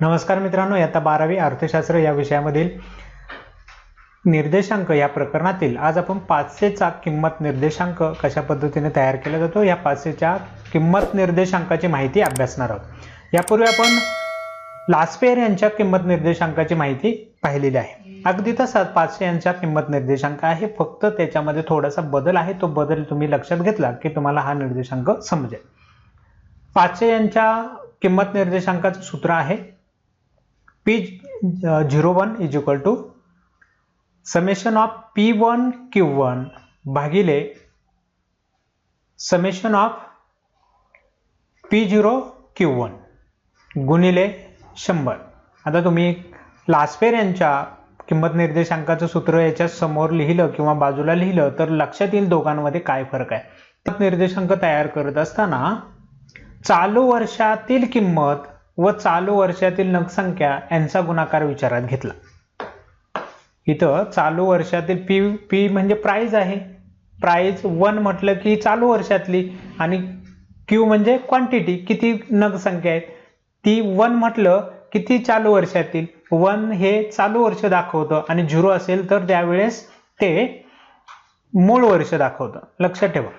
नमस्कार मित्रांनो इयत्ता बारावी अर्थशास्त्र या विषयामधील निर्देशांक या प्रकरणातील आज आपण पाचशेचा किंमत निर्देशांक कशा पद्धतीने तयार केला जातो या पाचशेच्या किंमत निर्देशांकाची माहिती अभ्यासणार आहोत. यापूर्वी आपण लास्पेअर यांच्या किंमत निर्देशांकाची माहिती पाहिलेली आहे. अगदी तसाच पाचशे यांच्या किंमत निर्देशांक आहे फक्त त्याच्यामध्ये थोडासा बदल आहे तो बदल तुम्ही लक्षात घेतला की तुम्हाला हा निर्देशांक समजेल. पाचशे यांच्या किंमत निर्देशांकाचं सूत्र आहे P zero one is equal to summation of P one Q one भागिले summation of P zero Q one गुणिले शंभर. आता तुम्ही लास्पेर यांच्या किंमत निर्देशांकाचं सूत्र याच्या समोर लिहिलं किंवा बाजूला लिहिलं तर लक्षात येईल दोघांमध्ये काय फरक आहे. निर्देशांक तयार करत असताना चालू वर्षातील किंमत व चालू वर्षातील नगसंख्या यांचा गुणाकार विचारात घेतला. इथं चालू वर्षातील पी पी म्हणजे प्राईज आहे. प्राईज वन म्हटलं की चालू वर्षातली आणि क्यू म्हणजे क्वांटिटी किती नगसंख्या आहेत. ती वन म्हटलं किती चालू वर्षातील. वन हे चालू वर्ष दाखवतं आणि झिरो असेल तर त्यावेळेस ते मूळ वर्ष दाखवतं. लक्षात ठेवा.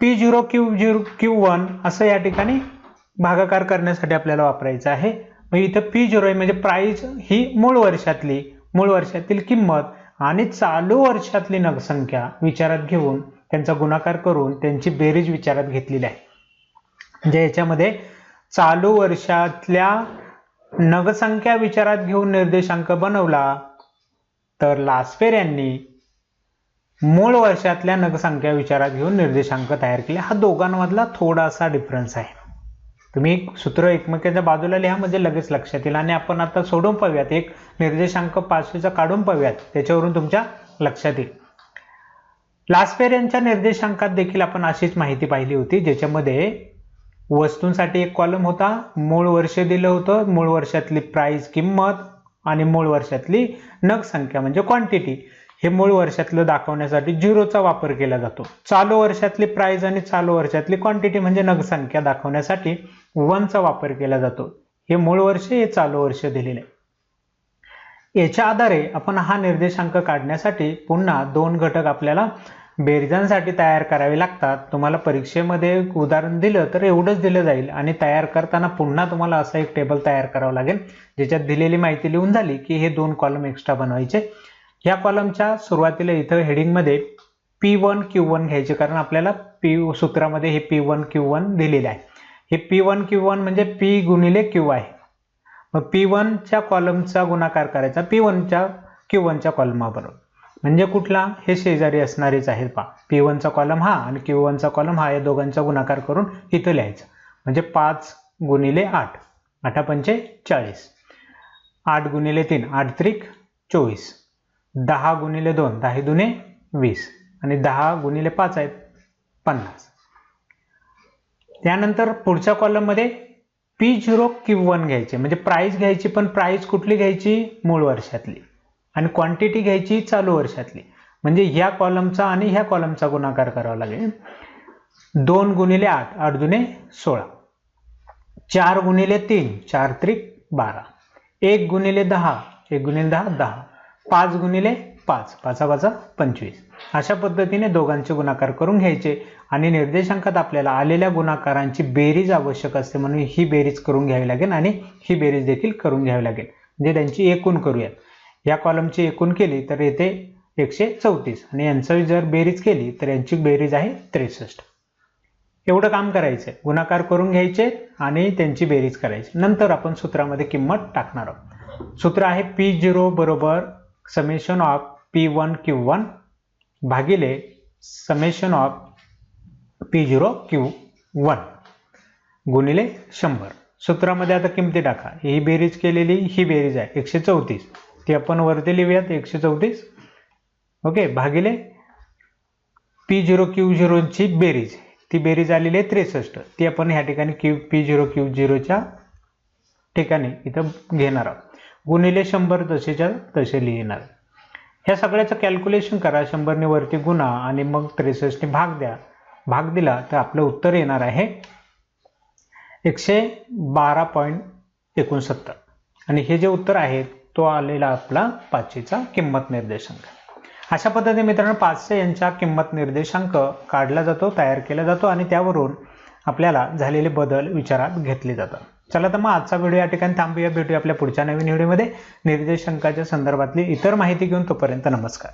P zero Q zero Q one असं या ठिकाणी भागाकार करण्यासाठी आपल्याला वापरायचं आहे. मग इथं पी झिरो आहे म्हणजे प्राईज ही मूळ वर्षातली मूळ वर्षातील किंमत आणि चालू वर्षातली नगसंख्या विचारात घेऊन त्यांचा गुणाकार करून त्यांची बेरीज विचारात घेतलेली आहे. म्हणजे याच्यामध्ये चालू वर्षातल्या नगसंख्या विचारात घेऊन निर्देशांक बनवला तर लास्पेर यांनी मूळ वर्षातल्या नगसंख्या विचारात घेऊन निर्देशांक तयार केले. हा दोघांमधला थोडासा डिफरन्स आहे. तुम्ही सूत्र एकमेकाच्या बाजूला लिहा म्हणजे लगेच लक्षात येईल. आणि आपण आता सोडून पाहूयात. एक निर्देशांक पाचवीचा काढून पाहूयात. त्याच्यावरून तुमच्या लक्षात येईल. लास्पेर यांच्या निर्देशांकात देखील आपण अशीच माहिती पाहिली होती ज्याच्यामध्ये वस्तूंसाठी एक कॉलम होता. मूळ वर्ष दिलं होतं. मूळ वर्षातली प्राईस किंमत आणि मूळ वर्षातली नग संख्या म्हणजे क्वांटिटी हे मूळ वर्षातलं दाखवण्यासाठी झिरोचा वापर केला जातो. चालू वर्षातली प्राइस आणि चालू वर्षातली क्वांटिटी म्हणजे नगसंख्या दाखवण्यासाठी वनचा वापर केला जातो. हे मूळ वर्ष हे चालू वर्ष दिलेले याच्या आधारे आपण हा निर्देशांक काढण्यासाठी पुन्हा दोन घटक आपल्याला बेरजांसाठी तयार करावे लागतात. तुम्हाला परीक्षेमध्ये उदाहरण दिलं तर एवढंच दिलं जाईल आणि तयार करताना पुन्हा तुम्हाला असं एक टेबल तयार करावं लागेल ज्याच्यात दिलेली माहिती लिहून झाली की हे दोन कॉलम एक्स्ट्रा बनवायचे. ह्या कॉलमच्या सुरुवातीला इथं हेडिंगमध्ये पी वन क्यू वन घ्यायचे कारण आपल्याला पी सूत्रामध्ये हे पी वन क्यू वन दिलेले आहे. हे पी वन क्यू वन म्हणजे पी गुणिले क्यू आहे. मग पी वनच्या कॉलमचा गुणाकार करायचा. पी वनच्या क्यू वनच्या कॉलमाबरोबर म्हणजे कुठला? हे शेजारी असणारेच आहेत पा पी वनचा कॉलम हा आणि क्यू वनचा कॉलम हा या दोघांचा गुणाकार करून इथं लिहायचं. म्हणजे पाच गुणिले आठ. आठा पंचे चाळीस आठ गुणिले तीन. आठ त्रिक चोवीस. दहा गुणिले दोन दहा दुने वीस. आणि दहा गुणिले पाच आहेत पन्नास. त्यानंतर पुढच्या कॉलममध्ये पी झिरो क्यू वन घ्यायचे. म्हणजे प्राईस घ्यायची पण प्राईस कुठली घ्यायची? मूळ वर्षातली. आणि क्वांटिटी घ्यायची चालू वर्षातली. म्हणजे ह्या कॉलमचा आणि ह्या कॉलमचा गुणाकार करावा लागेल. दोन गुणिले आठ आठ दुने सोळा. चार गुणिले तीन चार त्रिक बारा. एक गुणिले दहा एक गुणिले दहा दहा. पाच गुणिले पाच पाचा पाचा पंचवीस. अशा पद्धतीने दोघांचे गुणाकार करून घ्यायचे आणि निर्देशांकात आपल्याला आलेल्या गुणाकारांची बेरीज आवश्यक असते म्हणून ही बेरीज करून घ्यावी लागेल आणि ही बेरीज देखील करून घ्यावी लागेल. म्हणजे त्यांची एकूण करूयात. या कॉलमची एकूण केली तर येथे एकशे चौतीस आणि यांचं जर बेरीज केली तर यांची बेरीज आहे त्रेसष्ट. एवढं काम करायचं आहे. गुणाकार करून घ्यायचे आणि त्यांची बेरीज करायची. नंतर आपण सूत्रामध्ये किंमत टाकणार आहोत. सूत्र आहे पी झिरो बरोबर summation of P one Q one भागिले summation of P zero Q one गुणिले शंभर. सूत्रामध्ये आता किमती टाका. ही बेरीज केलेली ही बेरीज आहे. एकशे चौतीस. ती आपण वरती लिहूयात. एकशे चौतीस. ओके भागिले पी झिरो क्यू झिरोची बेरीज. ती बेरीज आलेली आहे त्रेसष्ट. ती आपण ह्या ठिकाणी क्यू पी झिरो क्यू झिरोच्या ठिकाणी इथं घेणार आहोत. गुणिले शंभर तसेच्या तसे लिहिणार. ह्या सगळ्याचं कॅल्क्युलेशन करा. शंभरने वरती गुणा आणि मग त्रेसष्टने भाग द्या. भाग दिला तर आपलं उत्तर येणार आहे एकशे बारा पॉईंट एकोणसत्तर. आणि हे जे उत्तर आहे तो आलेला आपला पाचशेचा किंमत निर्देशांक. अशा पद्धतीने मित्रांनो पाचशे यांच्या किंमत निर्देशांक काढला जातो तयार केला जातो आणि त्यावरून आपल्याला झालेले बदल विचारात घेतले जातात. चला तर मग आजचा व्हिडिओ या ठिकाणी थांबूया. भेटूया आपल्या पुढच्या नवीन व्हिडिओमध्ये. निर्देशांकाच्या संदर्भातली इतर माहिती घेऊन तोपर्यंत नमस्कार.